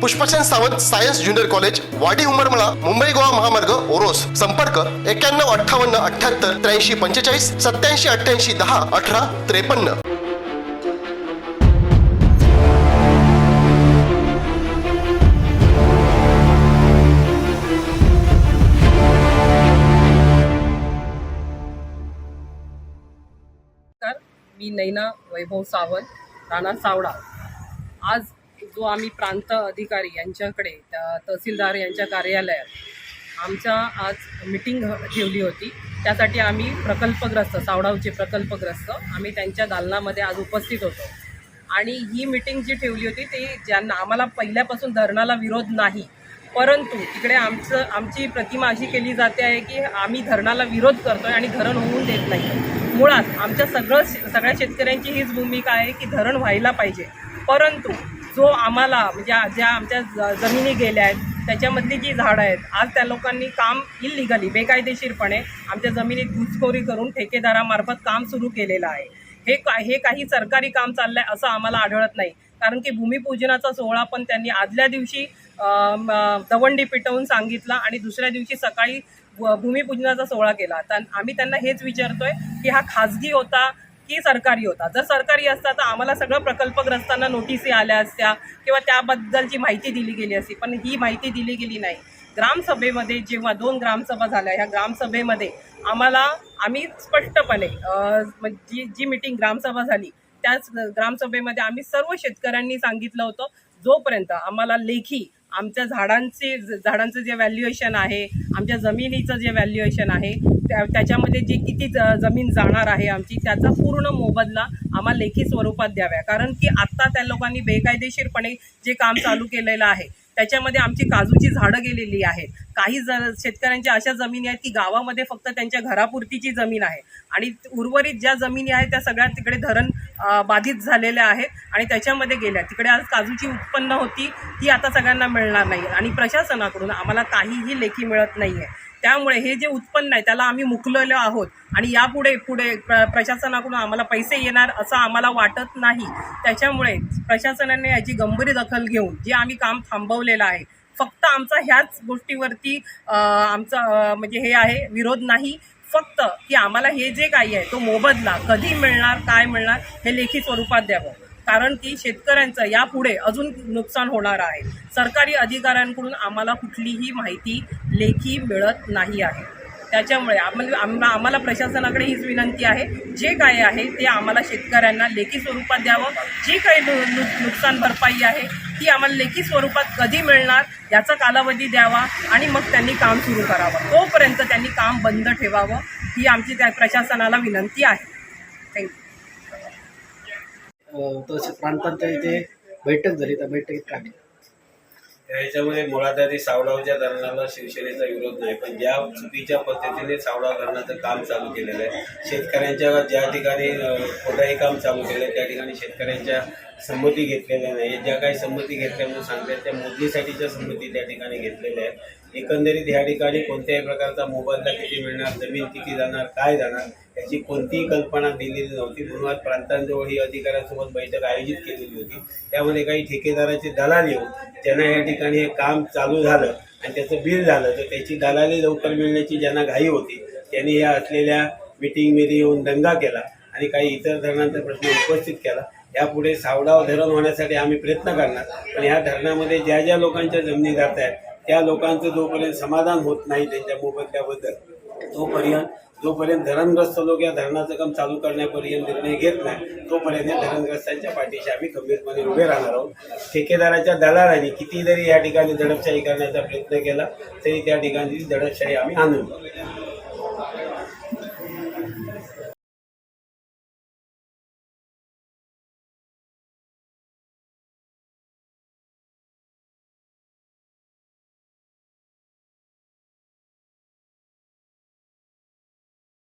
Pushpchand Sawant science junior college Wadi Umarmala Mumbai Goa महामार्ग ओरोस. संपर्क एक्क्याण्णव अठ्ठावन्न अठ्ठ्याहत्तर त्र्याऐंशी पंचेचाळीस सत्याऐंशी अठ्ठ्याऐंशी दहा अठरा त्रेपन्न. नमस्कार मी नैना वैभव सावंत राणा सावडा आज जो आम्ही प्रांत अधिकारी यांच्याकडे त्या तहसीलदार यांच्या कार्यालयात आमच्या आज मिटिंग ठेवली होती. त्यासाठी आम्ही प्रकल्पग्रस्त सावडावचे प्रकल्पग्रस्त आम्ही त्यांच्या दालनामध्ये आज उपस्थित होतो. आणि ही मिटिंग जी ठेवली होती ते ज्यांना आम्हाला पहिल्यापासून धरणाला विरोध नाही परंतु तिकडे आमचं आमची प्रतिमा अशी केली जाते आहे की आम्ही धरणाला विरोध करतोय आणि धरण होऊन देत नाही. मुळात आमच्या सगळं सगळ्या शेतकऱ्यांची हीच भूमिका आहे की धरण व्हायला पाहिजे. परंतु जो आम्हाला म्हणजे ज्या आमच्या ज- जमिनी गेल्या आहेत त्याच्यामधली जी झाडं आहेत आज त्या लोकांनी काम इलिगली बेकायदेशीरपणे आमच्या जमिनीत घुसखोरी करून ठेकेदारामार्फत काम सुरू केलेलं आहे. हे का हे काही सरकारी काम चाललं आहे असं आम्हाला आढळत नाही. कारण की भूमिपूजनाचा सोहळा पण त्यांनी आदल्या दिवशी दवंडी पिटवून सांगितला आणि दुसऱ्या दिवशी सकाळी व- भूमिपूजनाचा सोहळा केला. तर आम्ही त्यांना हेच विचारतोय की हा खाजगी होता की सरकारी होता. जर सरकारी असता तर आम्हाला सगळं प्रकल्पग्रस्तांना नोटिसी आल्या असत्या किंवा त्याबद्दलची माहिती दिली गेली असती पण ही माहिती दिली गेली नाही. ग्रामसभेमध्ये जेव्हा दोन ग्रामसभा झाल्या ह्या ग्रामसभेमध्ये आम्हाला आम्ही स्पष्टपणे जी जी मिटिंग ग्रामसभा झाली त्याच ग्रामसभेमध्ये आम्ही सर्व शेतकऱ्यांनी सांगितलं होतं जोपर्यंत आम्हाला लेखी आमच्या झाडांचे झाडांचं जे व्हॅल्युएशन आहे आमच्या जमिनीचं जे व्हॅल्युएशन आहे त्याच्यामध्ये जी किती ज जमीन जाणार आहे आमची त्याचा पूर्ण मोबदला आम्हाला लेखी स्वरूपात द्याव्या. कारण की आत्ता त्या लोकांनी बेकायदेशीरपणे जे काम चालू केलेलं आहे त्याच्यामध्ये आमची काजूची झाडं गेलेली आहेत. काही ज शेतकऱ्यांच्या अशा जमिनी आहेत की गावामध्ये फक्त त्यांच्या घरापुरतीची जमीन आहे. आणि उर्वरित ज्या जमिनी आहेत त्या सगळ्या तिकडे धरण बाधित झालेल्या आहेत आणि त्याच्यामध्ये गेल्या. तिकडे आज काजूची उत्पन्न होती ती आता सगळ्यांना मिळणार नाही. आणि प्रशासनाकडून आम्हाला काहीही लेखी मिळत नाही आहे त्यामुळे हे जे उत्पन्न आहे त्याला आम्ही मुकलेलो आहोत. आणि यापुढे पुढे प्र प्रशासनाकडून आम्हाला पैसे येणार असं आम्हाला वाटत नाही. त्याच्यामुळे प्रशासनाने याची गंभीर दखल घेऊन जे आम्ही काम थांबवलेलं आहे फक्त आमचा ह्याच गोष्टीवरती आमचा म्हणजे हे आहे विरोध नाही. फक्त की आम्हाला हे जे काही आहे तो मोबदला कधी मिळणार काय मिळणार हे लेखी स्वरूपात द्यावं. कारण की शेतकऱ्यांचं यापुढे अजून नुकसान होणार आहे. सरकारी अधिकाऱ्यांकडून आम्हाला कुठलीही माहिती लेखी मिळत नाही आहे. त्याच्यामुळे आम्हाला आम्हाला आम्हाला प्रशासनाकडे हीच विनंती आहे. जे काय आहे ते आम्हाला शेतकऱ्यांना लेखी स्वरूपात द्यावं. जी काही नु नु नुकसान भरपाई आहे ती आम्हाला लेखी स्वरूपात कधी मिळणार याचा कालावधी द्यावा आणि मग त्यांनी काम सुरू करावं. तोपर्यंत त्यांनी काम बंद ठेवावं ही आमची त्या प्रशासनाला विनंती आहे. थँक्यू तसे प्रांतांच्या इथे बैठक झाली त्या बैठकीत काढली याच्यामध्ये मुळात आधी सावडावच्या धरणाला शिवसेनेचा विरोध नाही पण ज्या चुकीच्या पद्धतीने सावडाव धरणाचं काम चालू केलेलं आहे शेतकऱ्यांच्या ज्या ठिकाणी अं, काम चालू केलं आहे त्या ठिकाणी शेतकऱ्यांच्या संमती घेतलेल्या नाही ज्या काही संमती घेतल्या म्हणून सांगतात त्या मोदीसाठीच्या संमती त्या ठिकाणी घेतलेल्या आहेत. एकंदरीत ह्या ठिकाणी कोणत्याही प्रकारचा मोबदला किती मिळणार जमीन किती जाणार काय जाणार याची कोणतीही कल्पना दिलेली नव्हती. म्हणून आज प्रांतांजवळ ही अधिकाऱ्यांसोबत बैठक आयोजित केलेली होती. त्यामध्ये काही ठेकेदाराचे दलाल येऊन ज्यांना या ठिकाणी हे काम चालू झालं आणि त्याचं बिल झालं. तर त्याची दलाली लवकर मिळण्याची ज्यांना घाई होती त्यांनी या असलेल्या मिटिंगमध्ये येऊन दंगा केला आणि काही इतर धरणांचा प्रश्न उपस्थित केला. यापुढे सावडाव धरण होण्यासाठी आम्ही प्रयत्न करणार. पण या धरणामध्ये ज्या ज्या लोकांच्या जमिनी जात आहेत त्या लोकांचं जोपर्यंत समाधान होत नाही त्यांच्या मोबदल्याबद्दल तोपर्यंत जोपर्यंत धरणग्रस्त लोक या धरणाचं काम चालू करण्यापर्यंत निर्णय घेत नाही तोपर्यंत या धरणग्रस्तांच्या पाठीशी आम्ही खंबीरपणे उभे राहणार आहोत. ठेकेदाराच्या दलालांनी किती जरी या ठिकाणी दडपशाही करण्याचा प्रयत्न केला तरी त्या ठिकाणी दडपशाही आम्ही आणून